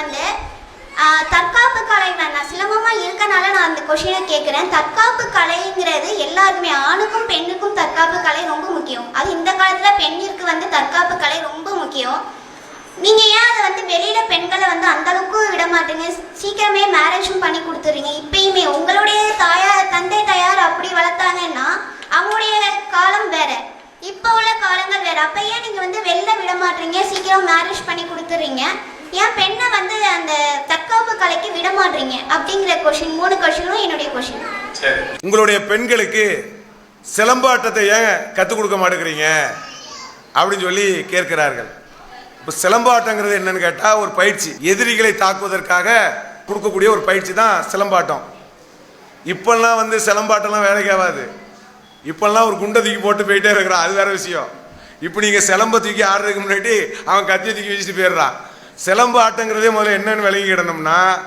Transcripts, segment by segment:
வந்து தற்காப்பு கலை நான் நான் இருக்கனால நான் அந்த கொஷினை கேட்குறேன் தற்காப்பு கலைங்கிறது எல்லாருக்குமே ஆணுக்கும் பெண்ணுக்கும் தற்காப்பு கலை ரொம்ப முக்கியம். அது இந்த காலத்துல பெண்ணிற்கு வந்து தற்காப்பு கலை ரொம்ப முக்கியம். நீங்க ஏன் அதை வந்து வெளியில பெண்களை வந்து அந்த அளவுக்கு விட மாட்டீங்க சீக்கிரமே மேரேஜும் பண்ணி கொடுத்துறீங்க இப்பயுமே உங்களுடைய தாயார் தந்தை தாயார் அப்படி வளர்த்தாங்கன்னா அவங்களுடைய காலம் வேற. இப்போ உள்ள காலங்கள் வேற. அப்ப ஏன் நீங்க வந்து வெளில விட மாட்டீங்க சீக்கிரம் மேரேஜ் பண்ணி கொடுத்துறீங்க ஏன் பெண்ணை வந்து அந்த தற்காப்பு கலைக்கு விட மாட்டீங்க அப்படிங்கிற கொஷின் மூணு கொஷினும் என்னுடைய கொஷின் உங்களுடைய பெண்களுக்கு சிலம்பாட்டத்தை ஏன் கற்றுக் கொடுக்க மாட்டேங்கிறீங்க? அப்படின்னு சொல்லி கேட்கிறார்கள். இப்போ சிலம்பாட்டங்கிறது என்னன்னு கேட்டால் ஒரு பயிற்சி. எதிரிகளை தாக்குவதற்காக கொடுக்கக்கூடிய ஒரு பயிற்சி தான் சிலம்பாட்டம். இப்பெல்லாம் வந்து சிலம்பாட்டம்லாம் வேலைக்கு ஆகாது. இப்பெல்லாம் ஒரு குண்டை தூக்கி போட்டு போயிட்டே இருக்கிறான். அது வேற விஷயம். இப்போ நீங்கள் சிலம்ப தூக்கி ஆடுறதுக்கு முன்னாடி அவன் கத்தியை தூக்கி வச்சுட்டு போயிடுறான். சிலம்பு ஆட்டங்கிறதே முதல்ல என்னன்னு விளங்கிக்கிடணும்னா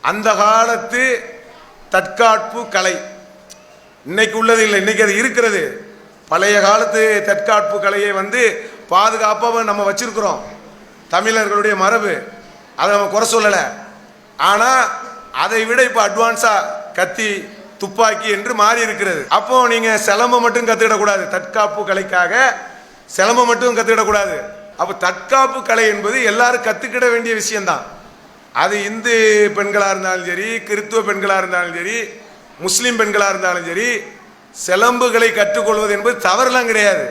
அந்த காலத்து தற்காப்பு கலை. இன்னைக்கு உள்ளது இல்லை இன்னைக்கு அது இருக்கிறது. பழைய காலத்து தற்காப்பு கலையை வந்து பாதுகாப்பாக நம்ம வச்சிருக்கிறோம். தமிழர்களுடைய மரபு. அதை நம்ம குறை சொல்லலை. ஆனால் அதை விட இப்போ அட்வான்ஸாக கத்தி துப்பாக்கி என்று மாறி இருக்கிறது. அப்போ நீங்கள் சிலம்பை மட்டும் கற்றுக்கிடக்கூடாது தற்காப்பு கலைக்காக சிலம்பம் மட்டும் கற்றுக்கிடக்கூடாது அப்போ தற்காப்பு கலை என்பது எல்லாரும் கற்றுக்கிட வேண்டிய விஷயந்தான் அது இந்து பெண்களாக இருந்தாலும் சரி கிறித்துவ பெண்களாக இருந்தாலும் சரி முஸ்லீம் பெண்களாக இருந்தாலும் சரி சிலம்புகளை கற்றுக்கொள்வது என்பது தவறுலாம் கிடையாது.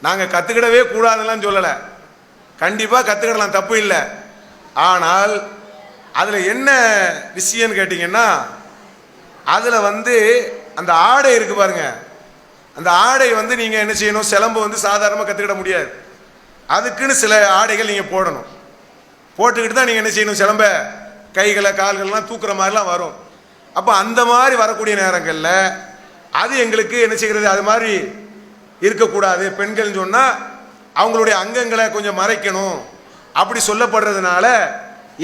நாங்கள் கற்றுக்கிடவே கூடாதுலாம் சொல்லலை. கண்டிப்பாக கற்றுக்கிடலாம் தப்பு இல்லை. ஆனால் அதில் என்ன விஷயம்னு கேட்டிங்கன்னா அதில் வந்து அந்த ஆடை இருக்கு பாருங்க. அந்த ஆடை வந்து நீங்கள் என்ன செய்யணும்? சிலம்பு வந்து சாதாரணமாக கற்றுக்கிட முடியாது. அதுக்குன்னு சில ஆடைகள் நீங்கள் போடணும். போட்டுக்கிட்டு தான் நீங்கள் என்ன செய்யணும்? சிலம்ப கைகளை கால்கள்லாம் தூக்குற மாதிரிலாம் வரும். அப்போ அந்த மாதிரி வரக்கூடிய நேரங்களில் அது எங்களுக்கு என்ன செய்கிறது? அது மாதிரி இருக்கக்கூடாது. பெண்கள்னு சொன்னால் அவங்களுடைய அங்கங்களை கொஞ்சம் மறைக்கணும். அப்படி சொல்லப்படுறதுனால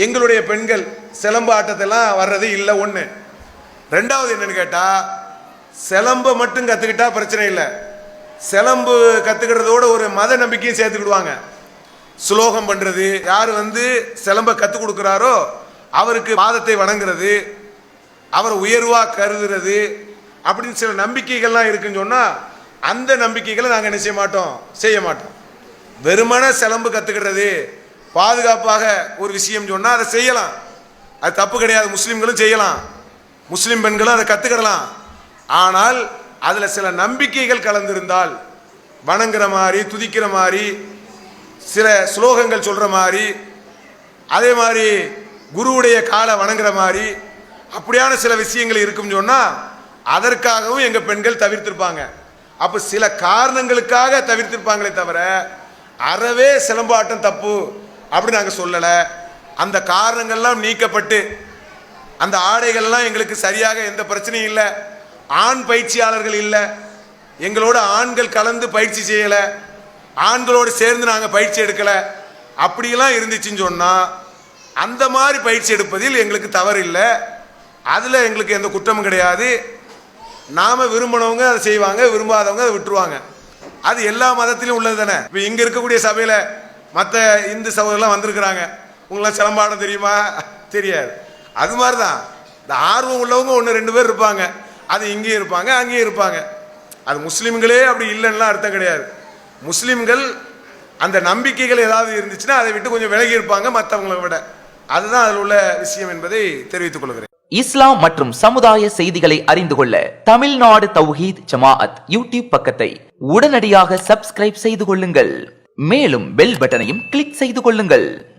எங்களுடைய பெண்கள் சிலம்பு ஆட்டத்தெல்லாம் வர்றது இல்லை ஒன்று ரெண்டாவது என்னன்னு கேட்டால் சிலம்பை மட்டும் கற்றுக்கிட்டா பிரச்சனை இல்லை. சிலம்பு கற்றுக்கிறதோட ஒரு மத நம்பிக்கையும் சேர்த்துக்கிடுவாங்க. சுலோகம் பண்ணுறது யார் வந்து சிலம்பை கற்றுக் கொடுக்குறாரோ அவருக்கு மாதத்தை வணங்குறது அவரை உயர்வாக கருதுறது அப்படின்னு சில நம்பிக்கைகள்லாம் இருக்குன்னு சொன்னால் அந்த நம்பிக்கைகளை நாங்கள் என்ன செய்ய மாட்டோம்? செய்ய மாட்டோம். வெறுமன சிலம்பு கற்றுக்கிறது பாதுகாப்பாக ஒரு விஷயம் சொன்னால் அதை செய்யலாம். அது தப்பு கிடையாது. முஸ்லீம்களும் செய்யலாம். முஸ்லீம் பெண்களும் அதை கற்றுக்கிடலாம் ஆனால் அதில் சில நம்பிக்கைகள் கலந்திருந்தால் வணங்குற மாதிரி துதிக்கிற மாதிரி சில ஸ்லோகங்கள் சொல்கிற மாதிரி அதே மாதிரி குருவுடைய காலை வணங்குற மாதிரி அப்படியான சில விஷயங்கள் இருக்கும்னு சொன்னால் அதற்காகவும் எங்கள் பெண்கள் தவிர்த்திருப்பாங்க. அப்போ சில காரணங்களுக்காக தவிர்த்திருப்பாங்களே தவிர அறவே சிலம்பாட்டம் தப்பு அப்படி நாங்கள் சொல்லலை. அந்த காரணங்கள்லாம் நீக்கப்பட்டு அந்த ஆடைகள்லாம் எங்களுக்கு சரியாக எந்த பிரச்சனையும் இல்லை. ஆண் பயிற்சியாளர்கள் இல்லை. எங்களோட ஆண்கள் கலந்து பயிற்சி செய்யலை. ஆண்களோடு சேர்ந்து நாங்கள் பயிற்சி எடுக்கலை. அப்படியெல்லாம் இருந்துச்சுன்னு சொன்னால் அந்த மாதிரி பயிற்சி எடுப்பதில் எங்களுக்கு தவறு இல்லை. அதில் எங்களுக்கு எந்த குற்றமும் கிடையாது. நாம் விரும்பினவங்க அதை செய்வாங்க விரும்பாதவங்க அதை விட்டுருவாங்க. அது எல்லா மதத்திலும் உள்ளது தானே. இப்போ இங்கே இருக்கக்கூடிய சபையில் மற்ற இந்து சகோதரர்லாம் வந்திருக்கிறாங்க. உங்களாம் சிலம்பாடம் தெரியுமா? தெரியாது. அது மாதிரி தான் இந்த ஆர்வம் உள்ளவங்க ஒன்று ரெண்டு பேர் இருப்பாங்க. அது இங்கேயும் இருப்பாங்க அங்கேயும் இருப்பாங்க. அது முஸ்லீம்களே அப்படி இல்லைன்னா அர்த்தம் கிடையாது. முஸ்லீம்கள் அந்த நம்பிக்கைகள் ஏதாவது இருந்துச்சுன்னா அதை விட்டு கொஞ்சம் விலகி இருப்பாங்க மற்றவங்களை விட. அதுதான் அதில் உள்ள விஷயம் என்பதை தெரிவித்துக் கொள்கிறேன். இஸ்லாம் மற்றும் சமுதாய செய்திகளை அறிந்து கொள்ள தமிழ்நாடு தௌஹீத் ஜமாஅத் யூடியூப் பக்கத்தை உடனடியாக சப்ஸ்கிரைப் செய்து கொள்ளுங்கள். மேலும் பெல் பட்டனையும் கிளிக் செய்து கொள்ளுங்கள்.